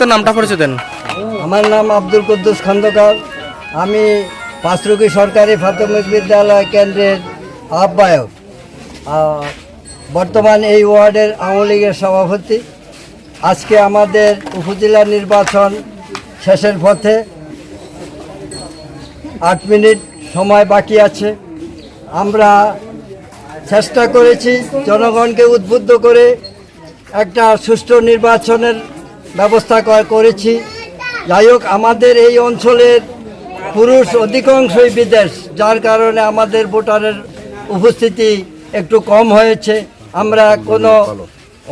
তো নামটা পরিচয় দেন। আমার নাম আব্দুল কুদ্দুস খন্দকার। আমি পাঁচরুকি সরকারি প্রাথমিক বিদ্যালয় কেন্দ্রের আহ্বায়ক। বর্তমান এই ওয়ার্ডের আওয়ামী লীগের সভাপতি। আজকে আমাদের উপজেলা নির্বাচন শেষের পথে আট মিনিট সময় বাকি আছে। আমরা চেষ্টা করেছি জনগণকে উদ্বুদ্ধ করে একটা সুষ্ঠু নির্বাচনের ব্যবস্থা করেছি। যাই হোক, আমাদের এই অঞ্চলের পুরুষ অধিকাংশই বিদেশ, যার কারণে আমাদের ভোটারের উপস্থিতি একটু কম হয়েছে। আমরা কোনো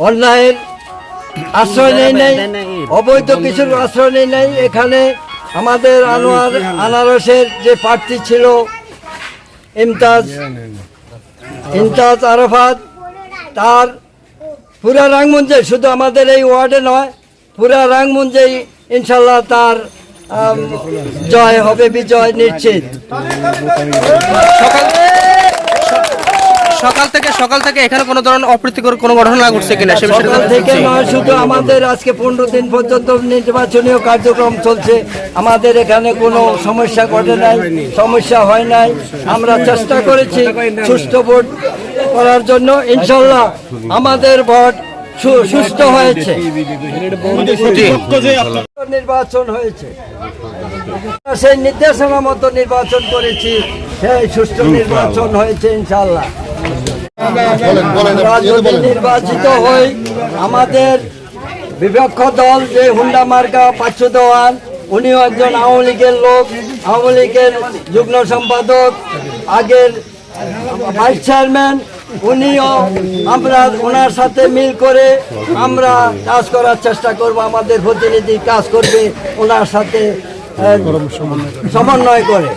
অন্যায়ের আশ্রয় নেই নাই, অবৈধ কিছুর আশ্রয় নেই নাই। এখানে আমাদের আনোয়ার আনারসের যে প্রার্থী ছিল, ইমতাজ ইমতাজ আরফাত, তার পুরা রাংমঞ্জে শুধু আমাদের এই ওয়ার্ডে নয় পুরা রাংমঞ্জেই ইনশাল্লাহ তার জয় হবে বিজয় নিশ্চিত। সকাল সকাল থেকে সকাল থেকে এখানে কোনো ধরনের অপ্রীতিকর কোনো ঘটনা ঘটছে কিনা সে বিষয়ে সকাল থেকে নয় শুধু আমাদের আজকে পনেরো দিন পর্যন্ত নির্বাচনীয় কার্যক্রম চলছে। আমাদের এখানে কোনো সমস্যা ঘটে নাই সমস্যা হয় নাই। আমরা চেষ্টা করেছি সুষ্ঠু ভোট করার জন্য। ইনশাল্লাহ আমাদের ভোট সুস্থ হয়েছে। নির্বাচন হয়েছে। সেই নির্দেশনা মতো নির্বাচন করেছি সেই সুষ্ঠু নির্বাচন হয়েছে ইনশাল্লাহ নির্বাচিত হই আমাদের বিপক্ষ দল যে হুন্ডা মার্কা পাচ্ছু দেওয়ান উনিও একজন আওয়ামী লীগের লোক আওয়ামী লীগের যুগ্ম সম্পাদক আগের ভাইস চেয়ারম্যান উনিও আমরা ওনার সাথে মিল করে আমরা কাজ করার চেষ্টা করব, আমাদের প্রতিনিধি কাজ করবে ওনার সাথে সমন্বয় করে।